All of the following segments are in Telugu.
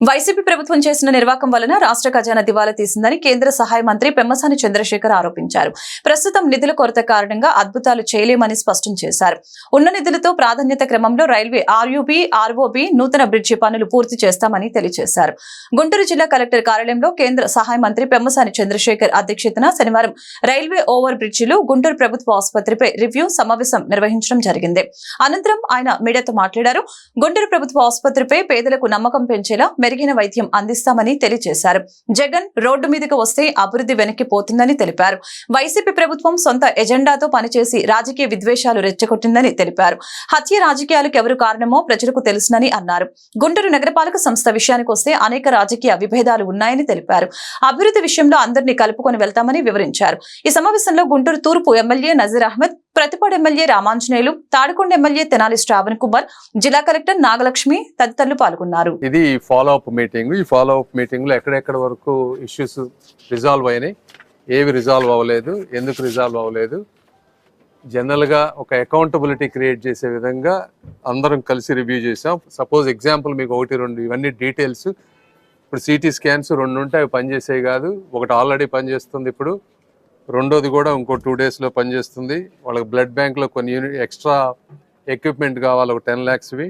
వైసీపీ ప్రభుత్వం చేసిన నిర్వాకం వలన రాష్ట్ర ఖజానా దివాలా తీసిందని కేంద్ర సహాయ మంత్రి పెమ్మసాని చంద్రశేఖర్ ఆరోపించారు. ప్రస్తుతం నిధుల కొరత కారణంగా అద్భుతాలు చేయలేమని స్పష్టం చేశారు. ఉన్న నిధులతో ప్రాధాన్యత క్రమంలో రైల్వే ఆర్యూబీ ఆర్ఓబీ నూతన బ్రిడ్జి పనులు పూర్తి చేస్తామని తెలియజేశారు. గుంటూరు జిల్లా కలెక్టర్ కార్యాలయంలో కేంద్ర సహాయ మంత్రి పెమ్మసాని చంద్రశేఖర్ అధ్యక్షతన శనివారం రైల్వే ఓవర్ బ్రిడ్జిలు గుంటూరు ప్రభుత్వ ఆసుపత్రిపై రివ్యూ సమావేశం నిర్వహించడం జరిగింది. అనంతరం ఆయన మీడియాతో మాట్లాడారు. గుంటూరు ప్రభుత్వ ఆసుపత్రిపై పేదలకు నమ్మకం పెంచేలా మెరుగైన వైద్యం అందిస్తామని తెలియజేశారు. జగన్ రోడ్డు మీదకు వస్తే అభివృద్ధి వెనక్కి పోతుందని తెలిపారు. వైసీపీ ప్రభుత్వం సొంత ఎజెండాతో పనిచేసి రాజకీయ విద్వేషాలు రెచ్చగొట్టిందని తెలిపారు. హత్య రాజకీయాలకు ఎవరు కారణమో ప్రజలకు తెలుసునని అన్నారు. గుంటూరు నగరపాలక సంస్థ విషయానికి వస్తే అనేక రాజకీయ విభేదాలు ఉన్నాయని తెలిపారు. అభివృద్ధి విషయంలో అందరినీ కలుపుకొని వెళ్తామని వివరించారు. ఈ సమావేశంలో గుంటూరు తూర్పు MLA Nazir Ahmed Prathipadu MLA Ramanjaneyulu Tadikonda MLA Tenali Sravan Kumar జిల్లా కలెక్టర్ నాగలక్ష్మి తదితరులు పాల్గొన్నారు. ఇది ఫాలో అప్ మీటింగ్ ఈ ఫాలో అప్ మీటింగ్లో ఎక్కడెక్కడ వరకు ఇష్యూస్ రిజాల్వ్ అయినాయి? ఏవి రిజాల్వ్ అవ్వలేదు? ఎందుకు రిజాల్వ్ అవ్వలేదు? జనరల్గా ఒక అకౌంటబిలిటీ క్రియేట్ చేసే విధంగా అందరం కలిసి రివ్యూ చేసాం. సపోజ్ ఎగ్జాంపుల్ మీకు ఒకటి రెండు ఇవన్నీ డీటెయిల్స్ ఇప్పుడు సిటీ స్కాన్స్ రెండు ఉంటే అవి పనిచేసేవి కాదు. ఒకటి ఆల్రెడీ పనిచేస్తుంది ఇప్పుడు. రెండోది కూడా ఇంకో టూ డేస్లో పనిచేస్తుంది. వాళ్ళకి బ్లడ్ బ్యాంక్లో కొన్ని యూనిట్ ఎక్స్ట్రా ఎక్విప్మెంట్ కావాలి ఒక టెన్ ల్యాక్స్వి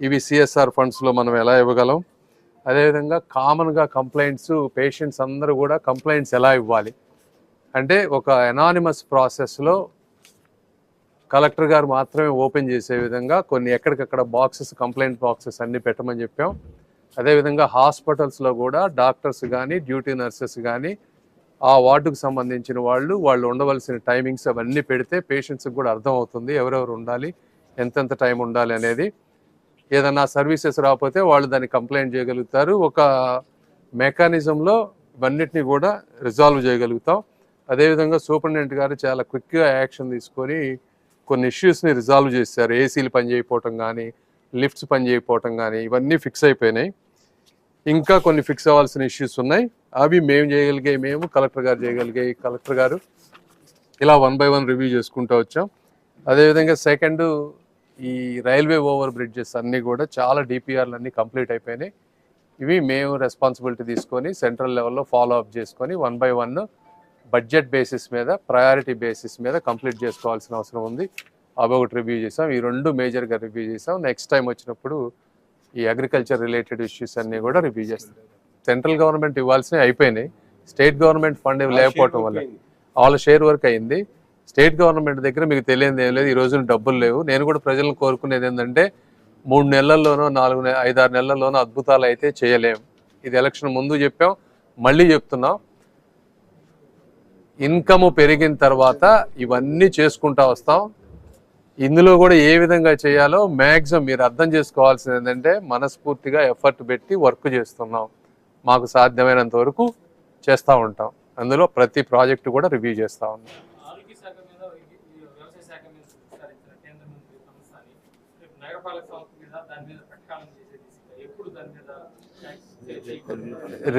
ఇవి సిఎస్ఆర్ ఫండ్స్లో మనం ఎలా ఇవ్వగలం? అదేవిధంగా కామన్గా కంప్లైంట్స్ పేషెంట్స్ అందరూ కూడా కంప్లైంట్స్ ఎలా ఇవ్వాలి? అంటే ఒక ఎనానిమస్ ప్రాసెస్లో కలెక్టర్ గారు మాత్రమే ఓపెన్ చేసే విధంగా కొన్ని ఎక్కడికక్కడ బాక్సెస్ కంప్లైంట్ బాక్సెస్ అన్ని పెట్టమని చెప్పాం. అదేవిధంగా హాస్పిటల్స్లో కూడా డాక్టర్స్ కానీ డ్యూటీ నర్సెస్ కానీ ఆ వార్డుకు సంబంధించిన వాళ్ళు వాళ్ళు ఉండవలసిన టైమింగ్స్ అవన్నీ పెడితే పేషెంట్స్కి కూడా అర్థం అవుతుంది ఎవరెవరు ఉండాలి ఎంతెంత టైం ఉండాలి అనేది. ఏదన్నా సర్వీసెస్ రాకపోతే వాళ్ళు దాన్ని కంప్లైంట్ చేయగలుగుతారు. ఒక మెకానిజంలో ఇవన్నిటిని కూడా రిజాల్వ్ చేయగలుగుతాం. అదేవిధంగా సూపరింటెండెంట్ గారు చాలా క్విక్గా యాక్షన్ తీసుకొని కొన్ని ఇష్యూస్ని రిజాల్వ్ చేశారు. ఏసీలు పనిచేయకపోవటం కానీ లిఫ్ట్స్ పనిచేయకపోవటం కానీ ఇవన్నీ ఫిక్స్ అయిపోయినాయి. ఇంకా కొన్ని ఫిక్స్ అవ్వాల్సిన ఇష్యూస్ ఉన్నాయి. అవి మేము చేయగలిగాయి మేము కలెక్టర్ గారు చేయగలిగాయి కలెక్టర్ గారు ఇలా వన్ బై వన్ రివ్యూ చేసుకుంటూ వచ్చాం. అదేవిధంగా సెకండ్ ఈ రైల్వే ఓవర్ బ్రిడ్జెస్ అన్నీ కూడా చాలా డిపిఆర్లు అన్నీ కంప్లీట్ అయిపోయినాయి. ఇవి మేము రెస్పాన్సిబిలిటీ తీసుకొని సెంట్రల్ లెవెల్లో ఫాలో అప్ చేసుకొని one by one budget basis మీద ప్రయారిటీ బేసిస్ మీద కంప్లీట్ చేసుకోవాల్సిన అవసరం ఉంది. అవి ఒకటి రివ్యూ చేసాం ఈ రెండు మేజర్గా రివ్యూ చేసాం నెక్స్ట్ టైం వచ్చినప్పుడు ఈ అగ్రికల్చర్ రిలేటెడ్ ఇష్యూస్ అన్నీ కూడా రివ్యూ చేస్తాం. సెంట్రల్ గవర్నమెంట్ ఇవ్వాల్సినవి అయిపోయినాయి. స్టేట్ గవర్నమెంట్ ఫండ్ లేకపోవటం వల్ల. వాళ్ళ షేర్ వర్క్ అయింది. స్టేట్ గవర్నమెంట్ దగ్గర మీకు తెలియదు ఏం లేదు. ఈ రోజున డబ్బులు లేవు. నేను కూడా ప్రజలను కోరుకునేది ఏంటంటే మూడు నెలల్లోనో నాలుగు నె ఐదారు నెలల్లోనో అద్భుతాలు అయితే చేయలేం. ఇది ఎలక్షన్ ముందు చెప్పాం. మళ్ళీ చెప్తున్నాం. ఇన్కమ్ పెరిగిన తర్వాత ఇవన్నీ చేసుకుంటా వస్తాం. ఇందులో కూడా ఏ విధంగా చేయాలో మ్యాక్సిమం మీరు అర్థం చేసుకోవాల్సింది ఏంటంటే మనస్ఫూర్తిగా ఎఫర్ట్ పెట్టి వర్క్ చేస్తున్నాం. మాకు సాధ్యమైనంత వరకు చేస్తూ ఉంటాం. అందులో ప్రతి ప్రాజెక్టు కూడా రివ్యూ చేస్తూ ఉన్నాం.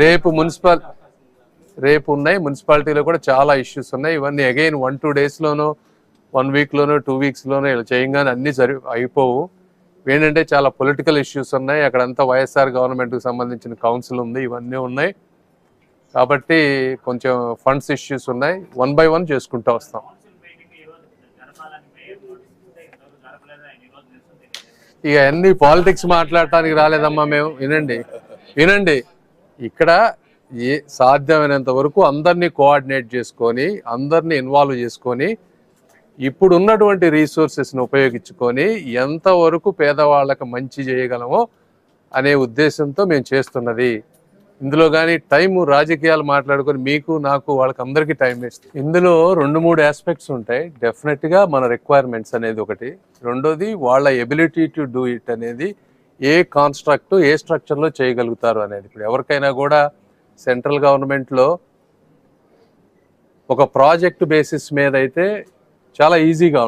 రేపు మున్సిపల్? రేపు ఉన్నాయి. మున్సిపాలిటీలో కూడా చాలా ఇష్యూస్ ఉన్నాయి. ఇవన్నీ అగైన్ వన్ టూ డేస్లోనో వన్ వీక్లోనో టూ వీక్స్లోనో ఇలా చేయగానే అన్నీ సరి అయిపోవు. ఏంటంటే చాలా పొలిటికల్ ఇష్యూస్ ఉన్నాయి. అక్కడంతా వైఎస్ఆర్ గవర్నమెంట్కి సంబంధించిన కౌన్సిల్ ఉంది. ఇవన్నీ ఉన్నాయి. కాబట్టి కొంచెం ఫండ్స్ ఇష్యూస్ ఉన్నాయి. వన్ బై వన్ చేసుకుంటూ వస్తాం. ఇక అన్ని పాలిటిక్స్ మాట్లాడటానికి రాలేదమ్మా మేము. వినండి. వినండి. ఇక్కడ ఏ సాధ్యమైనంత వరకు అందరినీ కోఆర్డినేట్ చేసుకొని అందరినీ ఇన్వాల్వ్ చేసుకొని ఇప్పుడు ఉన్నటువంటి రీసోర్సెస్ని ఉపయోగించుకొని ఎంతవరకు పేదవాళ్ళకి మంచి చేయగలమో అనే ఉద్దేశంతో మేము చేస్తున్నది. ఇందులో కానీ టైము రాజకీయాలు మాట్లాడుకొని మీకు నాకు వాళ్ళకి అందరికీ టైం వేస్ట్. ఇందులో రెండు మూడు ఆస్పెక్ట్స్ ఉంటాయి. డెఫినెట్గా మన రిక్వైర్మెంట్స్ అనేది ఒకటి. రెండోది వాళ్ళ ఎబిలిటీ టు డూ ఇట్ అనేది ఏ కాన్స్ట్రక్ట్ ఏ స్ట్రక్చర్లో చేయగలుగుతారు అనేది. ఇప్పుడు ఎవరికైనా కూడా సెంట్రల్ గవర్నమెంట్లో ఒక ప్రాజెక్ట్ బేసిస్ మీద అయితే చాలా ఈజీగా